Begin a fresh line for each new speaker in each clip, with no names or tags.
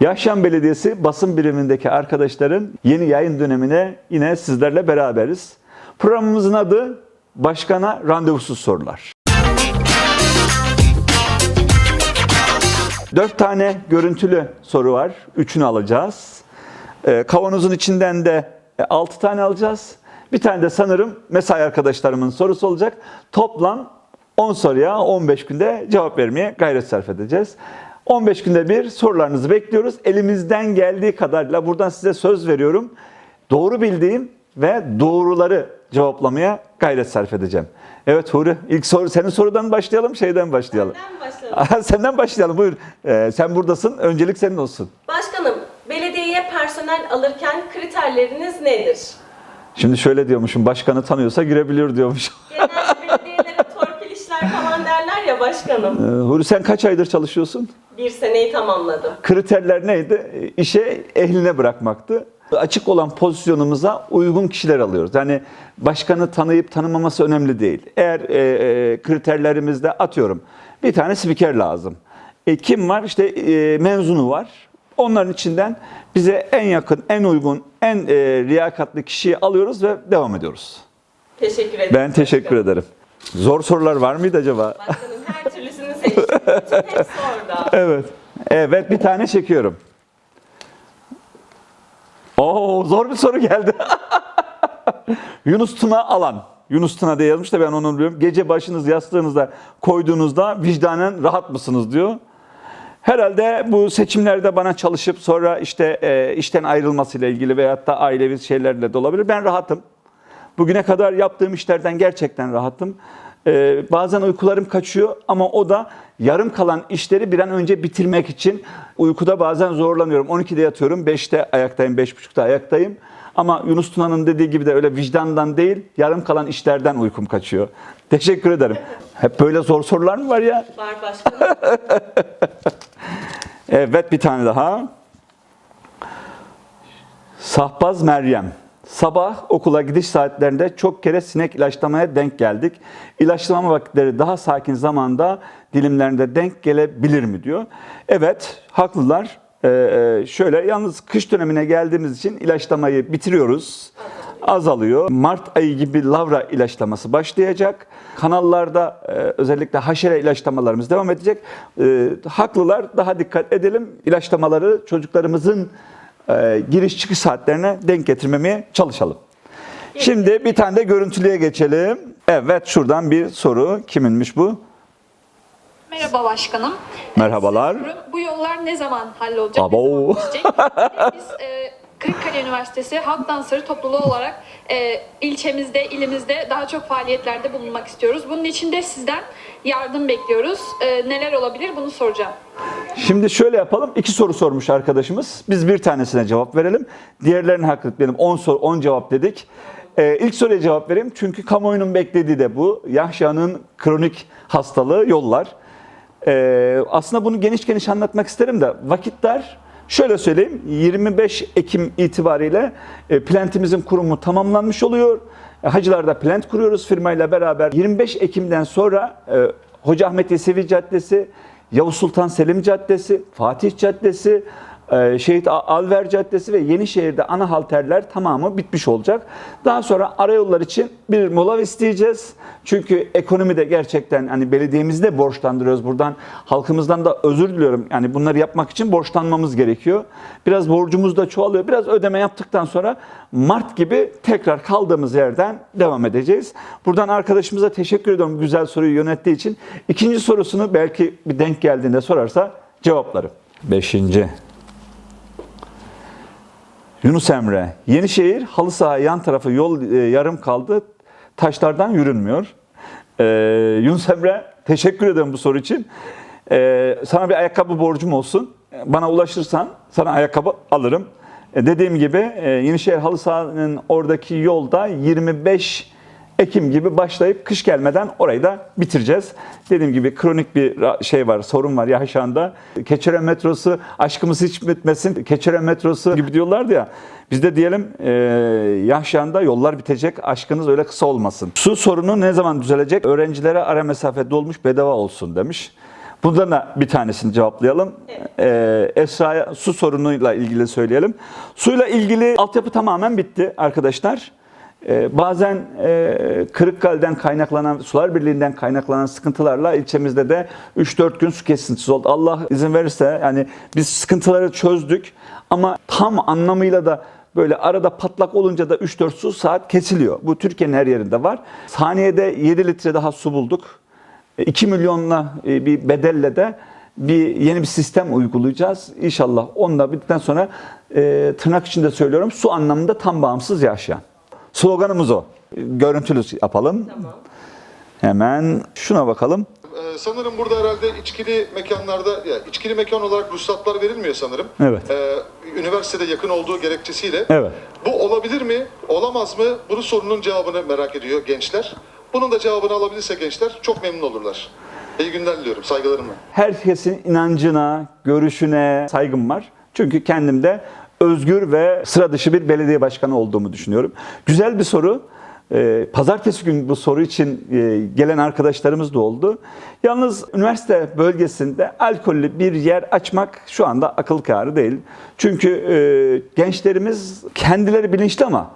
Yahşan Belediyesi basın birimindeki arkadaşların yeni yayın dönemine yine sizlerle beraberiz. Programımızın adı Başkana Randevusuz Sorular. Dört tane görüntülü soru var. Üçünü alacağız. Ee, kavanozun içinden de e, altı tane alacağız. Bir tane de sanırım mesai arkadaşlarımın sorusu olacak. Toplam 10 soruya 15 günde cevap vermeye gayret sarf edeceğiz. 15 günde bir sorularınızı bekliyoruz. Elimizden geldiği kadarıyla buradan size söz veriyorum. Doğru bildiğim ve doğruları cevaplamaya gayret sarf edeceğim. Evet Huri, ilk soru senin sorudan başlayalım, şeyden başlayalım.
Benden başlayalım.
Senden başlayalım buyur. Ee, sen buradasın. Öncelik senin olsun.
Başkanım, belediyeye personel alırken kriterleriniz nedir?
Şimdi şöyle diyormuşum. Başkanı tanıyorsa girebiliyor diyormuş.
Ya
Ee,
başkanım.
Huri sen kaç aydır çalışıyorsun?
Bir seneyi tamamladım.
Kriterler neydi? Ee, İşe ehline bırakmaktı. Açık olan pozisyonumuza uygun kişiler alıyoruz. Yani başkanı tanıyıp tanımaması önemli değil. Eğer e, e, kriterlerimizde atıyorum bir tane spiker lazım. E, kim var? İşte e, mezunu var. Onların içinden bize en yakın, en uygun, en e, riyakatli kişiyi alıyoruz ve devam ediyoruz.
Teşekkür ederim.
Ben teşekkür ederim. Zor sorular var mıydı acaba?
Başkanım hepsi orada.
Evet. Evet bir tane çekiyorum. Oo zor bir soru geldi. Yunus Tuna alan. Yunus Tuna diye yazmış da ben onu biliyorum. Gece başınız yastığınızda koyduğunuzda vicdanen rahat mısınız diyor. Herhalde bu seçimlerde bana çalışıp sonra işte e, işten ayrılmasıyla ilgili veyahut da ailevi şeylerle de olabilir. Ben rahatım. Bugüne kadar yaptığım işlerden gerçekten rahatım. Ee, bazen uykularım kaçıyor ama o da yarım kalan işleri bir an önce bitirmek için uykuda bazen zorlanıyorum. 12'de yatıyorum, 5'te ayaktayım, 5.30'da ayaktayım. Ama Yunus Tuna'nın dediği gibi de öyle vicdandan değil, yarım kalan işlerden uykum kaçıyor. Teşekkür ederim. Hep böyle zor sorular mı var ya?
Var başkanım.
Evet bir tane daha. Sahbaz Meryem. Sabah okula gidiş saatlerinde çok kere sinek ilaçlamaya denk geldik. İlaçlama vakitleri daha sakin zamanda dilimlerinde denk gelebilir mi diyor. Evet haklılar. Ee, e, şöyle yalnız kış dönemine geldiğimiz için ilaçlamayı bitiriyoruz. Azalıyor. Mart ayı gibi lavra ilaçlaması başlayacak. Kanallarda e, özellikle haşere ilaçlamalarımız devam edecek. E, haklılar daha dikkat edelim. İlaçlamaları çocuklarımızın e, giriş çıkış saatlerine denk getirmemeye çalışalım. Şimdi bir tane de görüntülüye geçelim. Evet şuradan bir soru. Kiminmiş bu?
Merhaba başkanım.
Merhabalar.
Bu yollar ne zaman hallolacak?
Abo.
Ne zaman Biz e, Kırıkkale Üniversitesi Halk Dansları topluluğu olarak e, ilçemizde, ilimizde daha çok faaliyetlerde bulunmak istiyoruz. Bunun için de sizden yardım bekliyoruz. E, neler olabilir bunu soracağım.
Şimdi şöyle yapalım. İki soru sormuş arkadaşımız. Biz bir tanesine cevap verelim. Diğerlerine hakkı benim 10 soru 10 cevap dedik. Ee, ilk soruya cevap vereyim. Çünkü kamuoyunun beklediği de bu. Yahşa'nın kronik hastalığı yollar. Ee, aslında bunu geniş geniş anlatmak isterim de vakitler şöyle söyleyeyim 25 Ekim itibariyle e, plantimizin kurumu tamamlanmış oluyor. E, Hacılar'da plant kuruyoruz firmayla beraber. 25 Ekim'den sonra e, Hoca Ahmet Yesevi Caddesi, Yavuz Sultan Selim Caddesi, Fatih Caddesi, Şehit Alver Caddesi ve Yenişehir'de ana halterler tamamı bitmiş olacak. Daha sonra arayollar için bir mola isteyeceğiz. Çünkü ekonomide gerçekten hani belediyemizi de borçlandırıyoruz. Buradan halkımızdan da özür diliyorum. Yani bunları yapmak için borçlanmamız gerekiyor. Biraz borcumuz da çoğalıyor. Biraz ödeme yaptıktan sonra Mart gibi tekrar kaldığımız yerden devam edeceğiz. Buradan arkadaşımıza teşekkür ediyorum güzel soruyu yönettiği için. İkinci sorusunu belki bir denk geldiğinde sorarsa cevaplarım. Beşinci. Yunus Emre, Yenişehir halı saha yan tarafı yol e, yarım kaldı. Taşlardan yürünmüyor. Ee, Yunus Emre teşekkür ederim bu soru için. Ee, sana bir ayakkabı borcum olsun. Bana ulaşırsan sana ayakkabı alırım. Ee, dediğim gibi e, Yenişehir halı sahanın oradaki yolda 25 Ekim gibi başlayıp kış gelmeden orayı da bitireceğiz. Dediğim gibi kronik bir şey var, sorun var Yahşan'da. Keçören metrosu aşkımız hiç bitmesin. Keçören metrosu gibi diyorlardı ya. Biz de diyelim e, Yahşan'da yollar bitecek, aşkınız öyle kısa olmasın. Su sorunu ne zaman düzelecek? Öğrencilere ara mesafe dolmuş bedava olsun demiş. Bundan da bir tanesini cevaplayalım. Ee, Esra'ya su sorunuyla ilgili söyleyelim. Suyla ilgili altyapı tamamen bitti arkadaşlar. Ee, bazen e, Kırıkkale'den kaynaklanan, Sular Birliği'nden kaynaklanan sıkıntılarla ilçemizde de 3-4 gün su kesintisi oldu. Allah izin verirse yani biz sıkıntıları çözdük ama tam anlamıyla da böyle arada patlak olunca da 3-4 su saat kesiliyor. Bu Türkiye'nin her yerinde var. Saniyede 7 litre daha su bulduk. 2 milyonla e, bir bedelle de bir yeni bir sistem uygulayacağız. İnşallah onunla bittikten sonra e, tırnak içinde söylüyorum su anlamında tam bağımsız yaşayan. Sloganımız o. Görüntülü yapalım.
Tamam.
Hemen şuna bakalım.
Ee, sanırım burada herhalde içkili mekanlarda, ya içkili mekan olarak ruhsatlar verilmiyor sanırım.
Evet.
Ee, üniversitede yakın olduğu gerekçesiyle.
Evet.
Bu olabilir mi, olamaz mı? Bunun sorunun cevabını merak ediyor gençler. Bunun da cevabını alabilirse gençler çok memnun olurlar. İyi günler diliyorum, saygılarımla.
Herkesin inancına, görüşüne saygım var. Çünkü kendimde özgür ve sıra dışı bir belediye başkanı olduğumu düşünüyorum. Güzel bir soru. Ee, Pazartesi günü bu soru için e, gelen arkadaşlarımız da oldu. Yalnız üniversite bölgesinde alkollü bir yer açmak şu anda akıl kârı değil. Çünkü e, gençlerimiz kendileri bilinçli ama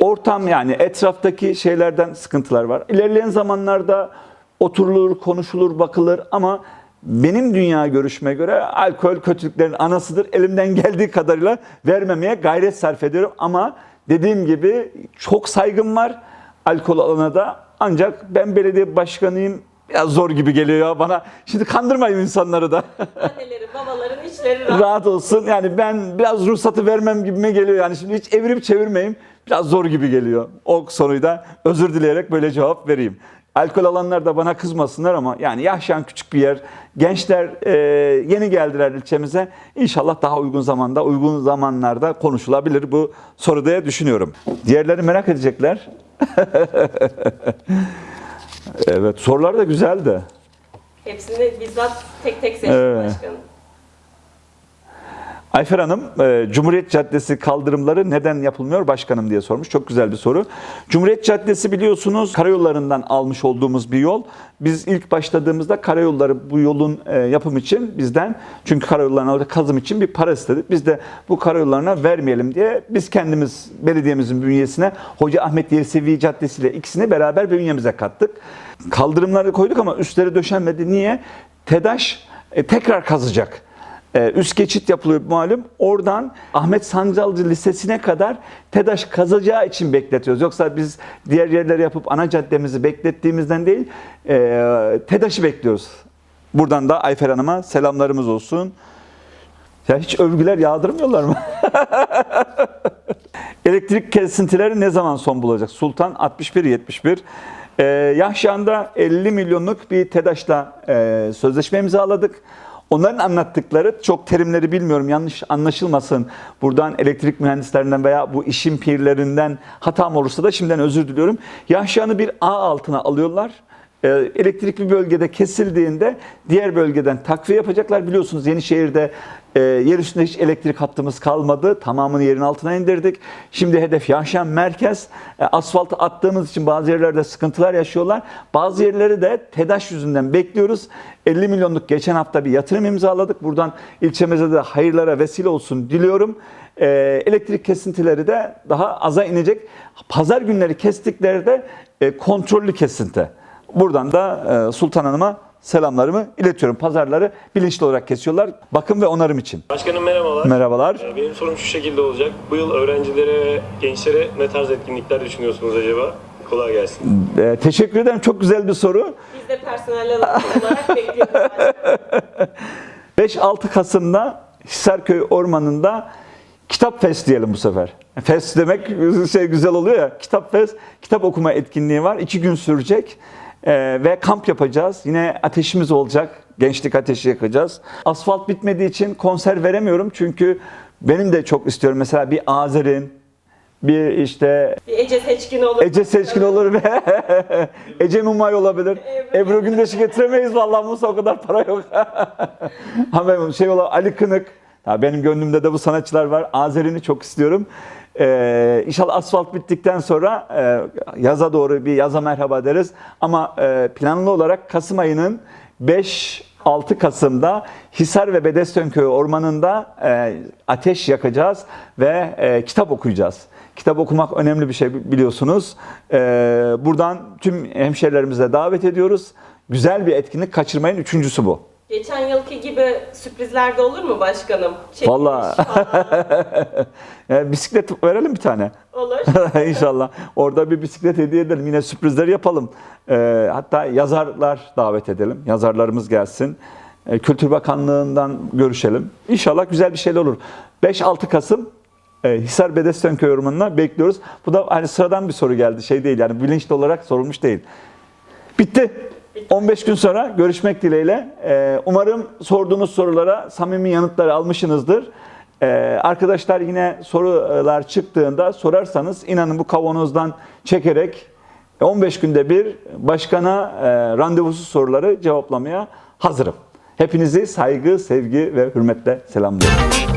ortam yani etraftaki şeylerden sıkıntılar var. İlerleyen zamanlarda oturulur, konuşulur, bakılır ama benim dünya görüşüme göre alkol kötülüklerin anasıdır. Elimden geldiği kadarıyla vermemeye gayret sarf ediyorum ama dediğim gibi çok saygım var alkol alana da ancak ben belediye başkanıyım biraz zor gibi geliyor ya bana. Şimdi kandırmayın insanları da.
Anneleri, babaların içleri rahat.
rahat olsun. Yani ben biraz ruhsatı vermem gibime geliyor. Yani şimdi hiç evirip çevirmeyeyim. Biraz zor gibi geliyor. O soruyu da özür dileyerek böyle cevap vereyim. Alkol alanlar da bana kızmasınlar ama yani yaşayan küçük bir yer. Gençler e, yeni geldiler ilçemize. İnşallah daha uygun zamanda, uygun zamanlarda konuşulabilir bu soru diye düşünüyorum. Diğerleri merak edecekler. evet sorular da güzeldi.
Hepsini bizzat tek tek seçtik
Evet.
başkanım.
Ayfer Hanım, e, Cumhuriyet Caddesi kaldırımları neden yapılmıyor başkanım diye sormuş. Çok güzel bir soru. Cumhuriyet Caddesi biliyorsunuz karayollarından almış olduğumuz bir yol. Biz ilk başladığımızda karayolları bu yolun e, yapım için bizden çünkü karayollarına kazım için bir para istedik. Biz de bu karayollarına vermeyelim diye biz kendimiz belediyemizin bünyesine Hoca Ahmet Yesevi Caddesi ile ikisini beraber bünyemize kattık. Kaldırımları koyduk ama üstleri döşenmedi. Niye? TEDAŞ e, tekrar kazacak. Ee, üst geçit yapılıyor malum. Oradan Ahmet Sancalcı Lisesi'ne kadar TEDAŞ kazacağı için bekletiyoruz. Yoksa biz diğer yerleri yapıp ana caddemizi beklettiğimizden değil, e, TEDAŞ'ı bekliyoruz. Buradan da Ayfer Hanım'a selamlarımız olsun. Ya hiç övgüler yağdırmıyorlar mı? Elektrik kesintileri ne zaman son bulacak? Sultan 61-71. Ee, Yahşan'da 50 milyonluk bir TEDAŞ'la e, sözleşme imzaladık. Onların anlattıkları çok terimleri bilmiyorum yanlış anlaşılmasın. Buradan elektrik mühendislerinden veya bu işin pirlerinden hatam olursa da şimdiden özür diliyorum. Yahşan'ı bir ağ altına alıyorlar. Ee, elektrik bir bölgede kesildiğinde diğer bölgeden takviye yapacaklar. Biliyorsunuz Yenişehir'de e, yer üstünde hiç elektrik hattımız kalmadı. Tamamını yerin altına indirdik. Şimdi hedef Yahşan merkez. E, asfaltı attığımız için bazı yerlerde sıkıntılar yaşıyorlar. Bazı yerleri de TEDAŞ yüzünden bekliyoruz. 50 milyonluk geçen hafta bir yatırım imzaladık. Buradan ilçemize de hayırlara vesile olsun diliyorum. E, elektrik kesintileri de daha aza inecek. Pazar günleri kestikleri de e, kontrollü kesinti. Buradan da e, Sultan Hanım'a selamlarımı iletiyorum. Pazarları bilinçli olarak kesiyorlar. Bakım ve onarım için.
Başkanım merhabalar.
Merhabalar.
Ee, Benim sorum şu şekilde olacak. Bu yıl öğrencilere ve gençlere ne tarz etkinlikler düşünüyorsunuz acaba? Kolay gelsin.
E, teşekkür ederim. Çok güzel bir soru.
Biz de personel olarak bekliyoruz başkanım.
5-6 Kasım'da Hisarköy Ormanı'nda Kitap Fest diyelim bu sefer. Fest demek şey güzel oluyor ya. Kitap Fest, kitap okuma etkinliği var. İki gün sürecek. Ee, ve kamp yapacağız. Yine ateşimiz olacak. Gençlik ateşi yakacağız. Asfalt bitmediği için konser veremiyorum. Çünkü benim de çok istiyorum. Mesela bir Azer'in, bir işte
Bir Ece Seçkin olur.
Ece Seçkin olur ve Ece Mumay olabilir.
Ebru.
Ebru Gündeş'i getiremeyiz vallahi Musa o kadar para yok. Ama şey ola Ali Kınık. Ya benim gönlümde de bu sanatçılar var. Azer'ini çok istiyorum. Ee, inşallah asfalt bittikten sonra e, yaza doğru bir yaza merhaba deriz. Ama e, planlı olarak Kasım ayının 5-6 Kasım'da Hisar ve Bedestenköy Ormanı'nda e, ateş yakacağız ve e, kitap okuyacağız. Kitap okumak önemli bir şey biliyorsunuz. E, buradan tüm hemşerilerimize davet ediyoruz. Güzel bir etkinlik kaçırmayın. Üçüncüsü bu.
Geçen yılki gibi sürprizler de olur mu başkanım? Çekiliş
Vallahi.
falan.
E, bisiklet verelim bir tane.
Olur.
İnşallah. Orada bir bisiklet hediye edelim. Yine sürprizler yapalım. Ee, hatta yazarlar davet edelim. Yazarlarımız gelsin. Ee, Kültür Bakanlığı'ndan görüşelim. İnşallah güzel bir şeyler olur. 5-6 Kasım e, Hisar Bedestenköy Ormanı'na bekliyoruz. Bu da hani sıradan bir soru geldi. Şey değil yani bilinçli olarak sorulmuş değil. Bitti. 15 gün sonra görüşmek dileğiyle. Ee, umarım sorduğunuz sorulara samimi yanıtları almışsınızdır. Ee, arkadaşlar yine sorular çıktığında sorarsanız inanın bu kavanozdan çekerek 15 günde bir başkana e, randevusuz soruları cevaplamaya hazırım. Hepinizi saygı, sevgi ve hürmetle selamlıyorum.